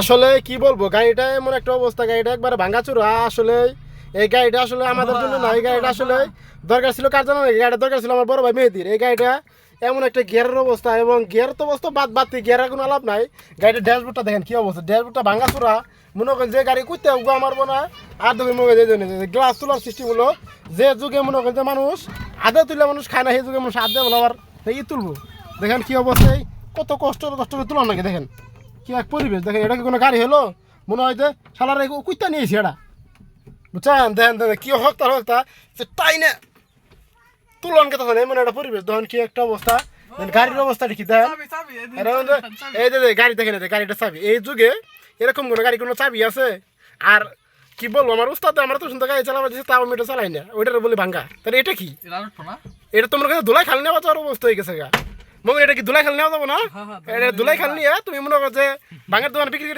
আসলে কি বলব, গাড়িটা এমন একটা অবস্থা, গাড়িটা একবার ভাঙাচুরা। আসলে এই গাড়িটা আসলে আমাদের জন্য না, এই গাড়িটা আসলে দরকার ছিল কার জন্য গাড়িটা দরকার ছিল আমার বড় ভাই মেহেদির। এই গাড়িটা এমন একটা গিয়ারের অবস্থা এবং গিয়ার তো অবস্থা বাদ বাদ গিয়ারের কোনো আলাপ নাই। গাড়িটা ড্যাশবোর্ডটা দেখেন কি অবস্থা, ড্যাশবোর্ডটা ভাঙাচুরা। মনে করেন যে গাড়ি কুইতে উগা মারবো না, আর দেখুন মনে করেন গ্লাস তোলার সিস্টেম হলো। যে যুগে মনে করেন যে মানুষ আদা তুলে মানুষ খায় না, সেই যুগে মানুষ আদা বলে আবার এই তুলবো। দেখেন কি অবস্থায় কত কষ্ট কষ্ট তুলার নাকি, দেখেন। কি এক পরিবেশ? দেখেন এটা কি কোনো গাড়ি হলো? মনে হয় যে শালার কুইতা নিয়েছি এটা। বুঝছেন? দেখেন দেখেন কি হোক তার হোক তা যে তাই না তুলন কে তখন এমন একটা পরিবেশ। তখন কি একটা অবস্থা। গাড়ির অবস্থা কি দেখেন। এই যে গাড়ি দেখেন এই গাড়িটা চাবি। এই যুগে এরকম কোনো গাড়ি কোনো চাবি আছে? আর কি বলব আমার উস্তাদ আমরা তো সুন্দর গাড়ি চালাবার দিচ্ছে তাও আমি এটা চালাই না। ওইটার বলি ভাঙ্গা। তাহলে এটা কি? এটা তোমার কাছে ধুলাই খালি নেওয়া যাওয়ার অবস্থা হয়ে গেছে গা। মনে এটা কি ধুলাই খাল নেওয়া যাব না? হ্যাঁ, হ্যাঁ, এটা ধুলাই খাল নিয়ে তুমি মনে করো যে ভাঙার দোকানে বিক্রি করে